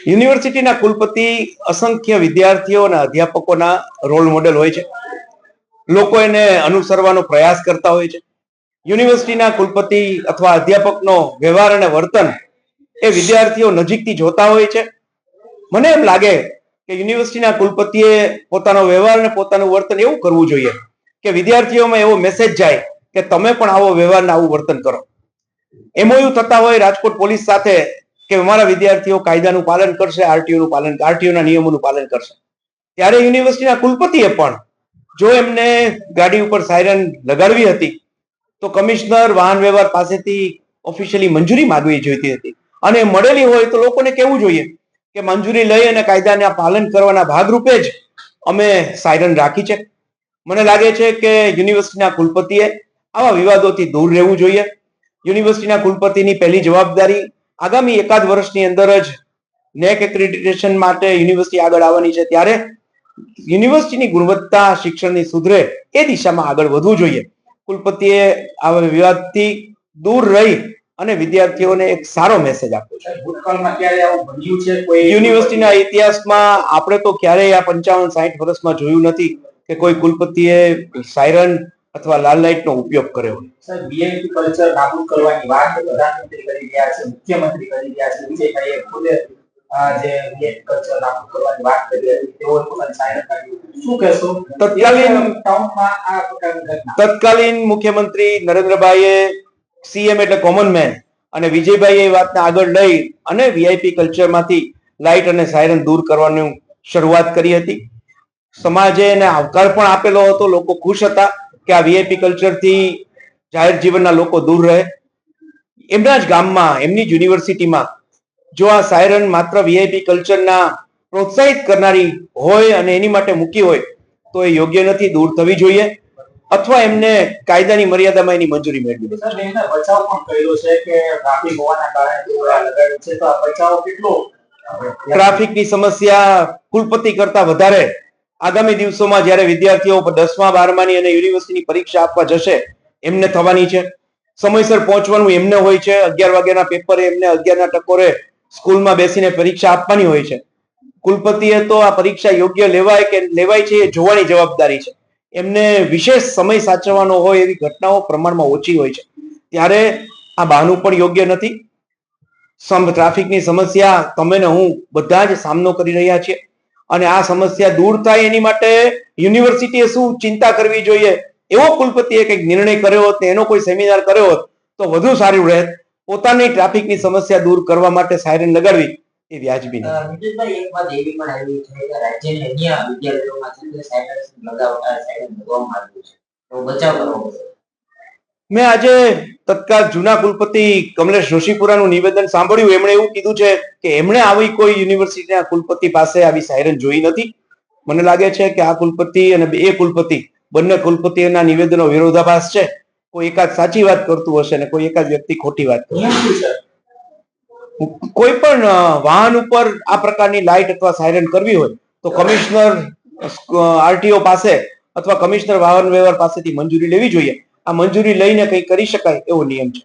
યુનિવર્સિટીના કુલપતિ અસંખ્ય વિદ્યાર્થીઓ અને અધ્યાપકોના રોલ મોડેલ હોય છે. લોકો એને અનુસરવાનો પ્રયાસ કરતા હોય છે. યુનિવર્સિટીના કુલપતિ અથવા અધ્યાપકનો વ્યવહાર અને વર્તન એ વિદ્યાર્થીઓ નજીકથી જોતા હોય છે. મને એમ લાગે કે યુનિવર્સિટીના કુલપતિએ પોતાનો વ્યવહાર અને પોતાનું વર્તન એવું કરવું જોઈએ કે વિદ્યાર્થીઓમાં એવો મેસેજ જાય કે તમે પણ આવો વ્યવહાર આવું વર્તન કરો. એમઓયુ થતા હોય રાજકોટ પોલીસ સાથે કે અમારા વિદ્યાર્થીઓ કાયદાનું પાલન કરશે આરટીઓ નું પાલન આરટીઓ ના નિયમોનું પાલન કરશે. ત્યારે યુનિવર્સિટીના કુલપતિએ પણ જો એમને ગાડી ઉપર સાયરન લગાડવી હતી, તો કમિશનર વાહન વ્યવહાર પાસેથી ઓફિશિયલી મંજૂરી માંગવી જોઈતી હતી. અને મળેલી હોય તો લોકોને કહેવું જોઈએ કે મંજૂરી લઈ અને કાયદાના પાલન કરવાના ભાગરૂપે જ અમે સાયરન રાખી છે. મને લાગે છે કે યુનિવર્સિટીના કુલપતિએ આવા વિવાદોથી દૂર રહેવું જોઈએ. યુનિવર્સિટીના કુલપતિની પહેલી જવાબદારી આગામી એકાદ વર્ષની અંદર જ નેક એક્રેડિટેશન માટે યુનિવર્સિટી આગળ આવવાની છે. ત્યારે યુનિવર્સિટીની ગુણવત્તા શિક્ષણની સુધરે એ દિશામાં આગળ વધવું જોઈએ. કુલપતિએ આવા વિવાદથી દૂર રહી અને વિદ્યાર્થીઓને એક સારો મેસેજ આપ્યો છે. ભૂતકાળમાં ક્યારે આવું બન્યું છે? કોઈ યુનિવર્સિટીના ઇતિહાસમાં આપણે તો ક્યારેય આ પંચાવન સાઠ વર્ષમાં જોયું નથી કે કોઈ કુલપતિએ સાયરન અથવા લાલ લાઇટનો ઉપયોગ કર્યો હોય. સાહેબ બીએમપી કલ્ચર નાબૂદ કરવાની વાત પ્રધાનમંત્રી કરી રહ્યા છે મુખ્યમંત્રી કરી રહ્યા છે વિજયભાઈએ ખુદે જે બીએમપી કલ્ચર નાબૂદ કરવાની વાત કરી હતી શું કહેશો? તત્કાલીન- ટાઉનમાં આ પ્રકારની ઘટના. તત્કાલીન મુખ્યમંત્રી નરેન્દ્રભાઈએ સીએમ એટલે કોમન મેન અને વિજયભાઈ એ વાતને આગળ લઈ અને વીઆઈપી કલ્ચરમાંથી લાઇટ અને સાયરન દૂર કરવાની શરૂઆત કરી હતી. સમાજે એને આવકાર પણ આપેલો હતો લોકો ખુશ હતા. કે આ વીઆઈપી કલ્ચરથી જાહેર જીવનના લોકો દૂર રહે. એમના જ ગામમાં એમની જ યુનિવર્સિટીમાં જો આ સાયરન માત્ર વીઆઈપી કલ્ચરના પ્રોત્સાહિત કરનારી હોય અને એની માટે મૂકી હોય તો એ યોગ્ય નથી દૂર થવી જોઈએ. અથવા એમને કાયદાની મર્યાદામાં એની મંજૂરી મેળવી દે. બચાવ પણ કર્યો છે કે ટ્રાફિક હોવાના કારણે તેઓએ આ લગાડ્યું છે તો બચાવ કેટલો? ટ્રાફિકની સમસ્યા કુલપતિ કરતા વધારે. આગામી દિવસોમાં જ્યારે વિદ્યાર્થીઓ દસમા, બારમાની અને યુનિવર્સિટીની પરીક્ષા આપવા જશે, એમને થવાની છે. સમયસર પહોંચવાનું એમને હોય છે. અગિયાર વાગ્યાના પેપરે એમને અગિયારના ટકોરે સ્કૂલમાં બેસીને પરીક્ષા આપવાની હોય છે. કુલપતિએ તો આ પરીક્ષા યોગ્ય લેવાય કે લેવાય છે એ જોવાની જવાબદારી છે. એમને વિશેષ સમય સાચવવાનો હોય એવી ઘટનાઓ પ્રમાણમાં ઓછી હોય છે. ત્યારે આ બહાનું પણ યોગ્ય નથી. ટ્રાફિકની સમસ્યા, તમે ને હું બધા જ સામનો કરી રહ્યા છીએ. અને આ સમસ્યા દૂર થાય એની માટે યુનિવર્સિટીએ શું ચિંતા કરવી જોઈએ? એવો કુલપતિએ કંઈક નિર્ણય કર્યો હોત ને એનો કોઈ સેમિનાર કર્યો હોત તો વધુ સારું રહેત. પોતાની ટ્રાફિકની સમસ્યા દૂર કરવા માટે સાયરન લગાડવી એ વ્યાજબી નથી મેં આજે તત્કાળ જૂના કુલપતિ કમલેશ જોશીપુરાનું નિવેદન સાંભળ્યું. એમણે એવું કીધું છે કે એમણે આવી કોઈ યુનિવર્સિટીના કુલપતિ પાસે આવી સાયરન જોઈ નથી. મને લાગે છે કે આ કુલપતિ અને એ કુલપતિ બંને કુલપતિના નિવેદનો વિરોધાભાસ છે. કોઈ એકાદ સાચી વાત કરતું હશે ને કોઈ એકાદ વ્યક્તિ ખોટી વાત કરતું કોઈ પણ વાહન ઉપર આ પ્રકારની લાઇટ અથવા સાયરન કરવી હોય તો કમિશનર આરટીઓ પાસે અથવા કમિશનર વાહન વ્યવહાર પાસેથી મંજૂરી લેવી જોઈએ. આ મંજૂરી લઈને કંઈ કરી શકાય એવો નિયમ છે.